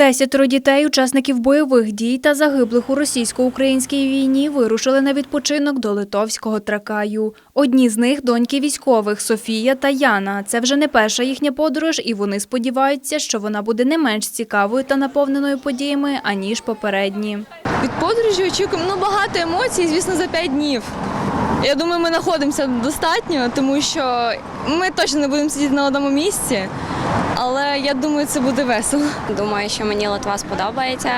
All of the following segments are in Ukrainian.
Десятеро дітей, учасників бойових дій та загиблих у російсько-українській війні, вирушили на відпочинок до Литовського тракаю. Одні з них доньки військових Софія та Яна. Це вже не перша їхня подорож, і вони сподіваються, що вона буде не менш цікавою та наповненою подіями аніж попередні. Від подорожі очікуємо ну, багато емоцій, звісно, за 5 днів. Я думаю, ми знаходимося достатньо, тому що ми точно не будемо сидіти на одному місці, але я думаю, це буде весело. Думаю, що мені Литва сподобається.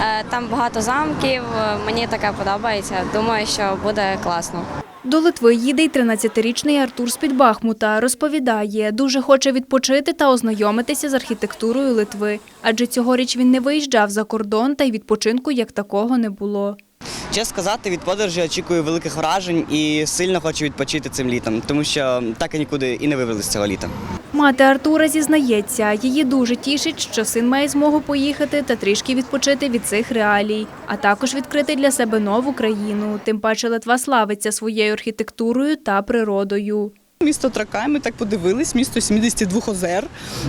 Е, Там багато замків. е, Мені таке подобається. Думаю, що буде класно. До Литви їде й 13-річний Артур з-під Бахмута. Розповідає, дуже хоче відпочити та ознайомитися з архітектурою Литви. Адже цьогоріч він не виїжджав за кордон, та й відпочинку як такого не було. Чесно сказати, від подорожі очікую великих вражень і сильно хочу відпочити цим літом, тому що так і нікуди і не вивели з цього літа. Мати Артура зізнається, її дуже тішить, що син має змогу поїхати та трішки відпочити від цих реалій, а також відкрити для себе нову країну. Тим паче Литва славиться своєю архітектурою та природою. Місто Тракай, ми так подивились, місто 72 озер.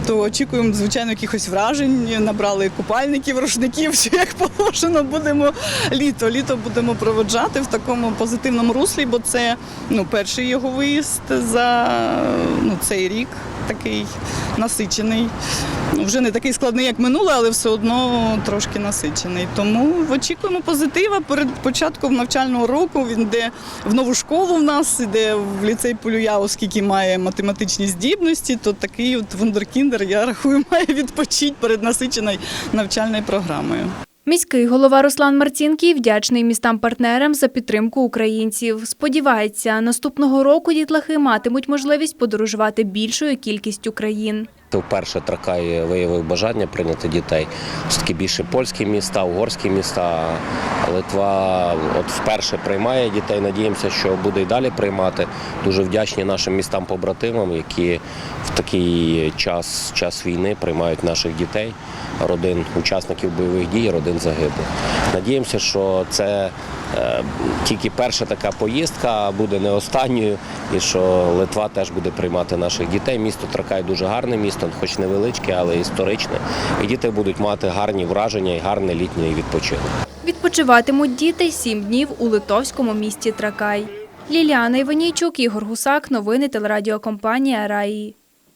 То очікуємо, звичайно, якихось вражень. Набрали купальників, рушників, що як положено. Будемо літо. Літо будемо проводжати в такому позитивному руслі, бо це ну, перший його виїзд за ну, цей рік. Такий насичений. Вже не такий складний, як минуле, але все одно трошки насичений. Тому очікуємо позитива перед початком навчального року. Він йде в нову школу в нас, іде в ліцей Полюя, оскільки має математичні здібності, то такий от вундеркіндер, я рахую, має відпочити перед насиченою навчальною програмою. Міський голова Руслан Марцінкий вдячний містам-партнерам за підтримку українців. Сподівається, наступного року дітлахи матимуть можливість подорожувати більшою кількістю країн. Вперше Тракай виявив бажання прийняти дітей. Все таки більше польські міста, угорські міста. Литва от вперше приймає дітей. Надіємося, що буде і далі приймати. Дуже вдячні нашим містам-побратимам, які в такий час, час війни приймають наших дітей, родин учасників бойових дій, родин загиблих. Надіємося, що це е, тільки перша така поїздка буде не останньою, і що Литва теж буде приймати наших дітей. Місто Тракай дуже гарне місто, хоч невеличке, але історичне. І діти будуть мати гарні враження і гарний літній відпочинок. Відпочиватимуть діти сім днів у литовському місті Тракай. Ліліана Іванійчук, Ігор Гусак. Новини телерадіокомпанія Раї.